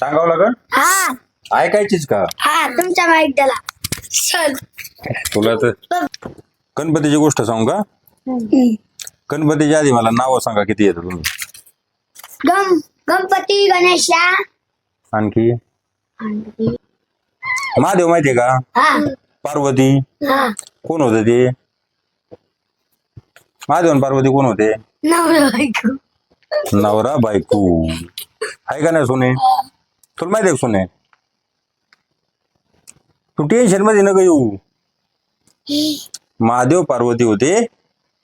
सांगावं लागल? हा. ऐकायचीच का? हा तुमच्या माहीत त्याला चल. तुला तर गणपतीची गोष्ट सांगू का? गणपतीच्या आधी मला नावं सांगा किती येतं तुम्ही? गम गणपती गणेशा. आणखी. महादेव माहितीये का? हा. पार्वती. हा. कोण होते ते? महादेव आणि पार्वती कोण होते? नवरा बायको. नवरा बायको. आहे का नाही सोने? तुला माहिती आहे का सोने? तू टेन्शनमध्ये नका येऊ. महादेव पार्वती होते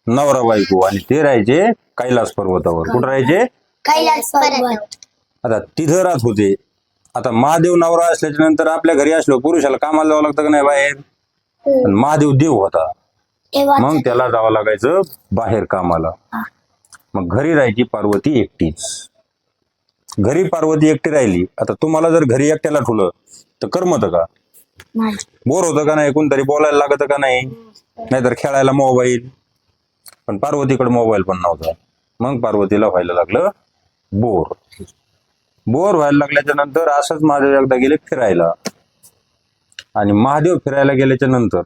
नवरा बायको. आणि ते राहायचे कैलास पर्वतावर. कुठं राहायचे? कैलास पर्वत. आता तिथं राहत होते. आता महादेव नवरा असल्याच्या नंतर आपल्या घरी असलो पुरुषाला कामाला जावं लागतं का नाही बाहेर? पण महादेव देव होता. मग त्याला जावं लागायचं बाहेर कामाला. मग घरी राहायची पार्वती एकटीच. घरी पार्वती एकटी राहिली. आता तुम्हाला जर घरी एकट्याला ठुलं तर करमत का. बोर होतं का नाही? कोणतरी बोलायला लागत का नाही? नाहीतर खेळायला मोबाईल. पण पार्वतीकडे मोबाईल पण नव्हता. मग पार्वतीला व्हायला लागलं बोर. बोर व्हायला लागल्याच्या नंतर असंच महादेव एकदा गेले फिरायला. आणि महादेव फिरायला गेल्याच्यानंतर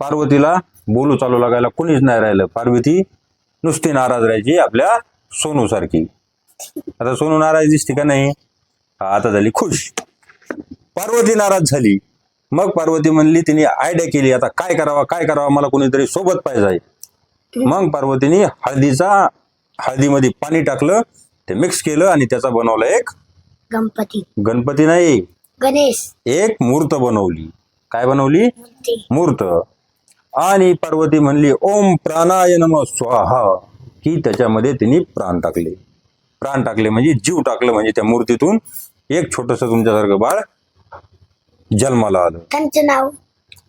पार्वतीला बोलू चालू लागायला कुणीच नाही राहिलं. पार्वती नुसती नाराज राहायची आपल्या सोनू सारखी. आता सोनू नाराज दिसते का नाही? हा, आता झाली खुश. पार्वती नाराज झाली. मग पार्वती म्हणली तिने आयडिया केली आता काय करावा काय करावा मला कोणीतरी सोबत पाहिजे मग पार्वतीने हळदीचा हळदीमध्ये पाणी टाकलं ते मिक्स केलं आणि त्याचा बनवला एक गणपती. गणपती नाही गणेश. एक मूर्त बनवली. काय बनवली? मूर्ती. आणि पार्वती म्हणली ओम प्राणाय नम स्वाहा. की त्याच्यामध्ये तिने प्राण टाकले. प्राण टाकले म्हणजे जीव टाकलं म्हणजे त्या मूर्तीतून. एक छोटस तुमच्यासारखं बाळ जन्माला आलं. त्यांचं नाव?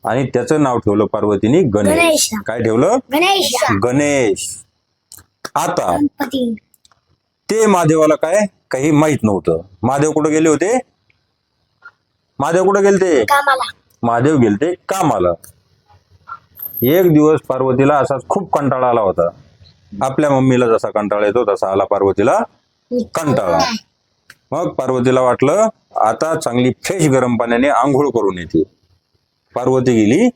आणि त्याचं नाव ठेवलं पार्वतीने गणेश. काय ठेवलं? गणेश गणेश. आता ते महादेवाला काय? काही माहीत नव्हतं. महादेव कुठे गेले होते? महादेव कुठे गेलते? कामाला. महादेव गेलते कामाला. एक दिवस पार्वतीला असाच खूप कंटाळा आला होता. आपल्या मम्मीला जसा कंटाळा येतो तसा आला पार्वतीला कंटाळा. मग पार्वतीला वाटलं आता चांगली फ्रेश गरम पाण्याने आंघोळ करून येते. पार्वती गेली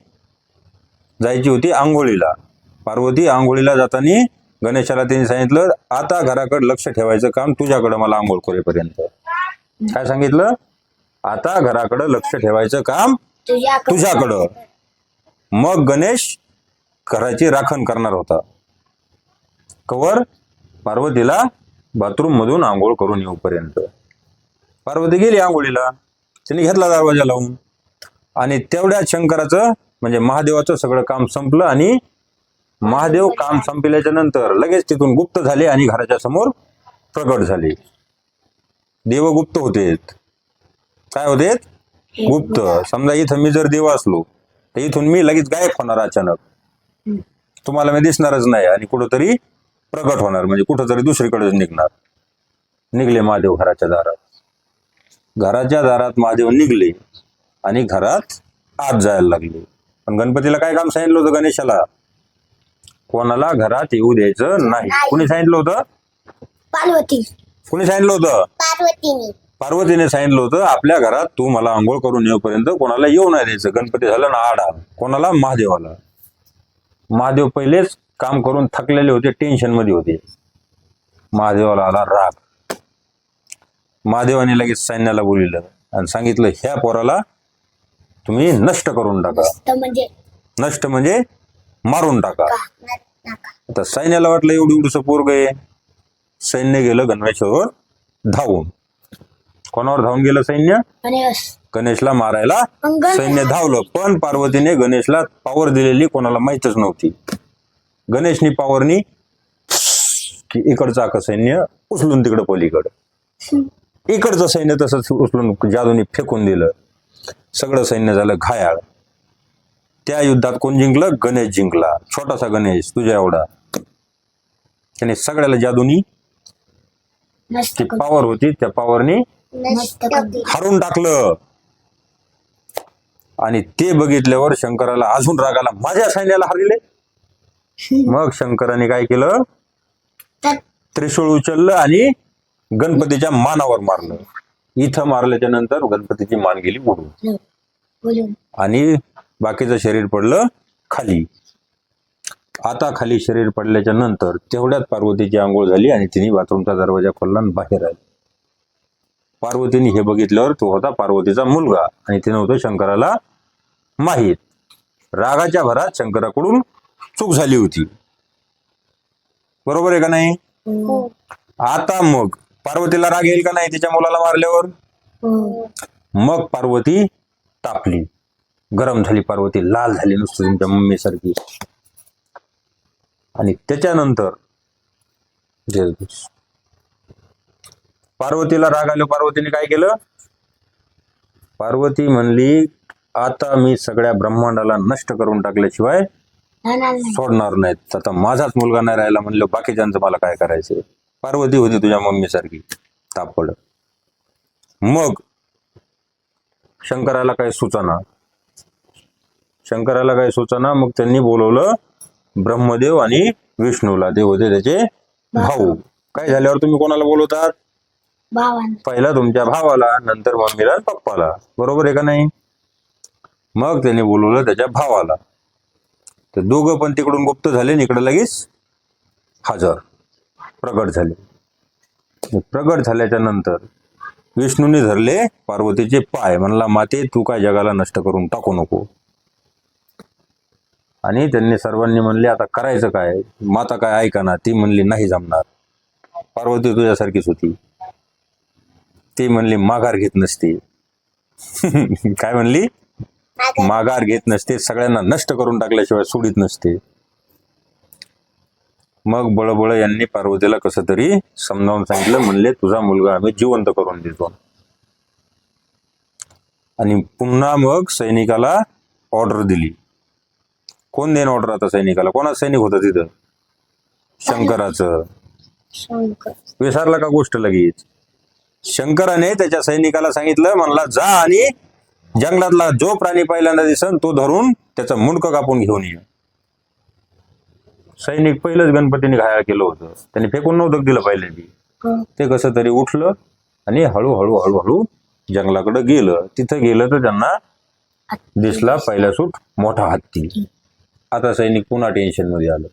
जायची होती आंघोळीला. पार्वती आंघोळीला जाताना गणेशाला त्यांनी सांगितलं आता घराकडे लक्ष ठेवायचं काम तुझ्याकडं मला आंघोळ करेपर्यंत. काय सांगितलं? आता घराकडं लक्ष ठेवायचं काम तुझ्या तुझ्याकडं. मग गणेश घराची राखण करणार होता. कवर पार्वतीला बाथरूम मधून आंघोळ करून येऊपर्यंत. पार्वती गेली आंघोळीला. तिने घेतला दरवाजा लावून. आणि तेवढ्या शंकराचं म्हणजे महादेवाचं सगळं काम संपलं आणि महादेव काम संपल्याच्या नंतर लगेच तिथून गुप्त झाले आणि घराच्या समोर प्रकट झाले. देव गुप्त होते काय होते गुप्त. समजा इथं मी जर देव असलो तर इथून मी लगेच गायब होणार अचानक. तुम्हाला मी दिसणारच नाही आणि कुठंतरी प्रगट होणार म्हणजे कुठंतरी दुसरीकडेच निघणार. निघले महादेव घराच्या दारात. घराच्या दारात महादेव निघले आणि घरात आत जायला लागले. पण गणपतीला काय काम सांगितलं होतं गणेशाला? कोणाला घरात येऊ द्यायचं नाही. कुणी सांगितलं होतं? पार्वती. कुणी सांगितलं होतं? पार्वतीने सांगितलं होतं आपल्या घरात तू मला आंघोळ करून येऊपर्यंत कोणाला येऊ नाही द्यायचं. गणपती झालं ना आडा कोणाला? महादेवाला. महादेव पहिलेच काम करून थकलेले होते टेन्शनमध्ये होते. महादेवाला आला राग. महादेवाने लगेच सैन्याला बोलवलं आणि सांगितलं ह्या पोराला तुम्ही नष्ट करून टाका. तर म्हणजे? नष्ट म्हणजे मारून टाका. आता सैन्याला वाटलं एवढी एवढंसं पोरग आहे. सैन्य गेलं गणेशावर धावून. कोणावर धावून गेलं सैन्य? गणेश. गणेशला मारायला. सैन्य धावलं पण पार्वतीने गणेशला पावर दिलेली कोणाला माहीतच नव्हती. गणेशनी पावरनी की इकडचं आख सैन्य उचलून तिकडं पलीकडं. इकडचं सैन्य तसंच उचलून जादूनी फेकून दिलं. सगळं सैन्य झालं घायाळ. त्या युद्धात कोण जिंकलं? गणेश जिंकला. छोटासा गणेश तुझ्या एवढा. त्याने सगळ्याला जादूनी ती पावर होती. त्या पावरनी. हारून टाकलं. आणि ते बघितल्यावर शंकराला अजून राग आला माझ्या सैन्याला हरले मग शंकराने काय केलं? तर त्रिशूळ उचललं आणि गणपतीच्या मानावर मारलं. इथं मारल्याच्या नंतर गणपतीची मान गेली उडून. बोलून आणि बाकीचं शरीर पडलं खाली. आता खाली शरीर पडल्याच्या नंतर तेवढ्यात पार्वतीची आंघोळ झाली आणि तिने बाथरूमचा दरवाजा खोलला आणि बाहेर आली. पार्वतीने हे बघितल्यावर तो होता पार्वतीचा मुलगा. आणि तिने होतं शंकराला माहीत. रागाच्या भरात शंकराकडून चूक झाली होती. बरोबर आहे का नाही? हो. आता मग पार्वतीला राग येईल का नाही तिच्या मुलाला मारल्यावर? हो. मग पार्वती तापली. गरम झाली पार्वती लाल झाली नुसतं तुमच्या मम्मी सारखी आणि त्याच्यानंतर पार्वतीला राग आलो पार्वतीने काय केलं? पार्वती म्हणली आता मी सगळ्या ब्रह्मांडाला नष्ट करून टाकल्याशिवाय सोडणार नाहीत. आता माझाच मुलगा नाही राहिला म्हणलं बाकीच्यांचं मला काय करायचंय? पार्वती होती तुझ्या मम्मी सारखी तापड. मग शंकराला काय सुचना. शंकराला काय सुचना मग त्यांनी बोलवलं ब्रह्मदेव आणि विष्णूला. ते होते त्याचे भाऊ. काय झाल्यावर तुम्ही कोणाला बोलवतात? पहिला तुमच्या भावाला नंतर मम्मीला आणि पप्पाला. बरोबर आहे का नाही? मग त्याने बोलवलं त्याच्या भावाला. तर दोघं पण तिकडून गुप्त झाले आणि इकडे लगेच हजर. प्रगट झाले. प्रगट झाल्याच्यानंतर विष्णूने धरले पार्वतीचे पाय. म्हणला माते तू काय जगाला नष्ट करून टाकू नको. आणि त्यांनी सर्वांनी म्हणले आता करायचं काय? माता काय ऐका ना ती म्हणली नाही जमणार. पार्वती तुझ्यासारखीच होती. ती म्हणली माघार घेत नसते. काय म्हणली? माघार. घेत नसते सगळ्यांना नष्ट करून टाकल्याशिवाय सोडित नसते. मग बळबळ यांनी पार्वतीला कसं तरी समजावून सांगितलं म्हणले तुझा मुलगा आम्ही जिवंत करून देतो. आणि पुन्हा मग सैनिकाला ऑर्डर दिली. कोण देईन ऑर्डर आता सैनिकाला? कोणाचं सैनिक होतं तिथं? शंकराचं. शंकर. विसरला का गोष्ट लगेच? शंकराने त्याच्या सैनिकाला सांगितलं म्हणला जा आणि जंगलातला जो प्राणी पहिल्यांदा दिसन तो धरून त्याचं मुंडकं कापून घेऊन ये. सैनिक पहिलंच गणपतीने घाया केलं होतं. त्यांनी फेकून नव्हतं दिलं पहिल्यांदी ते कसं तरी उठलं आणि हळूहळू हळूहळू जंगलाकडे गेलं. तिथं गेलं तर त्यांना दिसला पहिला सूट मोठा हत्ती. आता सैनिक पुन्हा टेन्शनमध्ये आलं.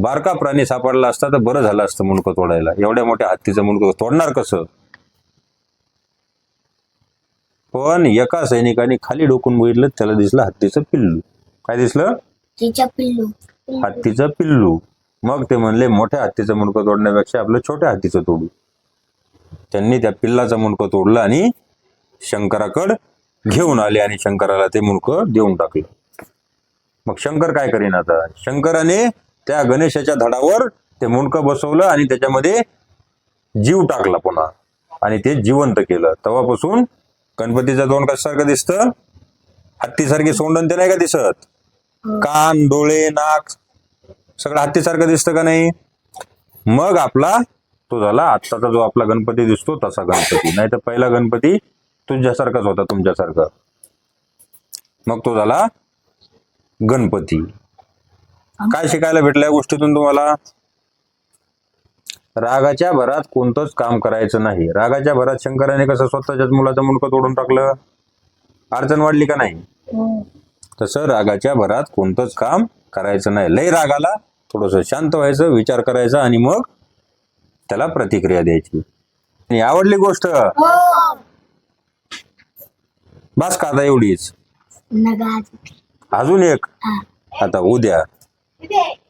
बारका प्राणी सापडला असता तर बरं झालं असतं मुंडकं तोडायला. एवढ्या मोठ्या हत्तीचं मुंडकं तोडणार कसं? पण एका सैनिकाने खाली डोकून बघितलं त्याला दिसलं हत्तीचं पिल्लू. काय दिसलं? पिल्लू. हत्तीचं पिल्लू. मग ते म्हणले मोठ्या हत्तीचं मुंडकं तोडण्यापेक्षा आपलं छोट्या हत्तीचं तोडू. त्यांनी त्या पिल्लाचं मुंडकं तोडलं आणि शंकराकड घेऊन आले आणि शंकराला ते मुंडकं देऊन टाकलं. मग शंकर काय करीन आता? शंकराने त्या गणेशाच्या धडावर ते मुंडकं बसवलं आणि त्याच्यामध्ये जीव टाकला पुन्हा. आणि ते जिवंत केलं. तेव्हापासून गणपतीचं तोंड कशासारखं दिसतं? हत्तीसारखी सोंडण ते नाही का दिसत? कान डोळे नाक सगळं हत्तीसारखं दिसतं का नाही? मग आपला तो झाला आत्ताचा जो आपला गणपती दिसतो तसा गणपती. नाही तर पहिला गणपती तुझ्यासारखाच होता तुमच्यासारखा. मग तो झाला गणपती. काय शिकायला भेटलं या गोष्टीतून तुम्हाला? रागाच्या भरात कोणतंच काम करायचं नाही. रागाच्या भरात शंकराने कसं स्वतःच्याच मुलाचं मुंडकं तोडून टाकलं? अडचण वाढली का नाही? हो. तसं रागाच्या भरात कोणतंच काम करायचं नाही. लय रागाला थोडंसं शांत व्हायचं विचार करायचा आणि मग त्याला प्रतिक्रिया द्यायची. आणि आवडली गोष्ट? हो. बस का आता एवढीच? अजून एक? आता उद्या. Today.